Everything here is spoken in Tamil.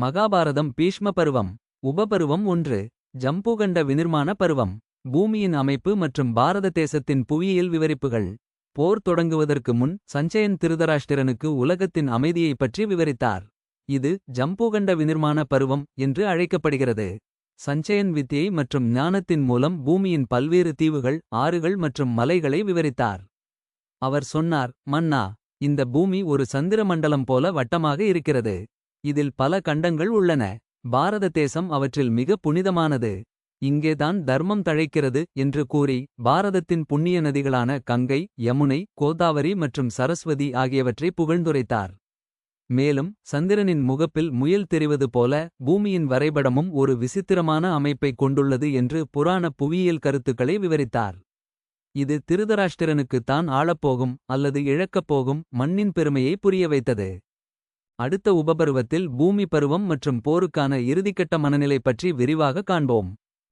மகாபாரதம் பீஷ்ம பருவம் உபபருவம் ஒன்று ஜம்புகண்ட விநிர்மாண பருவம் பூமியின் அமைப்பு மற்றும் பாரத தேசத்தின் புவியியல் விவரிப்புகள். போர் தொடங்குவதற்கு முன் சஞ்சயன் திருதராஷ்டிரனுக்கு உலகத்தின் அமைதியைப் பற்றி விவரித்தார். இது ஜம்புகண்ட விநிர்மாண பருவம் என்று அழைக்கப்படுகிறது. சஞ்சயன் வித்தியை மற்றும் ஞானத்தின் மூலம் பூமியின் பல்வேறு தீவுகள் ஆறுகள் மற்றும் மலைகளை விவரித்தார். அவர் சொன்னார் மன்னா இந்த பூமி ஒரு சந்திர மண்டலம் போல வட்டமாக இருக்கிறது. இதில் பல கண்டங்கள் உள்ளன. பாரத தேசம் அவற்றில் மிக புனிதமானது. இங்கேதான் தர்மம் தழைக்கிறது என்று கூறி பாரதத்தின் புண்ணிய நதிகளான கங்கை யமுனை கோதாவரி மற்றும் சரஸ்வதி ஆகியவற்றை புகழ்ந்துரைத்தார். மேலும் சந்திரனின் முகப்பில் முயல் தெரிவது போல பூமியின் வரைபடமும் ஒரு விசித்திரமான அமைப்பைக் கொண்டுள்ளது என்று புராண புவியியல் கருத்துக்களை விவரித்தார். இது திருதராஷ்டிரனுக்கு தான் ஆளப்போகும் அல்லது இழக்கப் போகும் மண்ணின் பெருமையை புரிய வைத்தது. அடுத்த உபபருவத்தில் பூமி பருவம் மற்றும் போருக்கான இறுதிக்கட்ட மனநிலை பற்றி விரிவாக காண்போம்.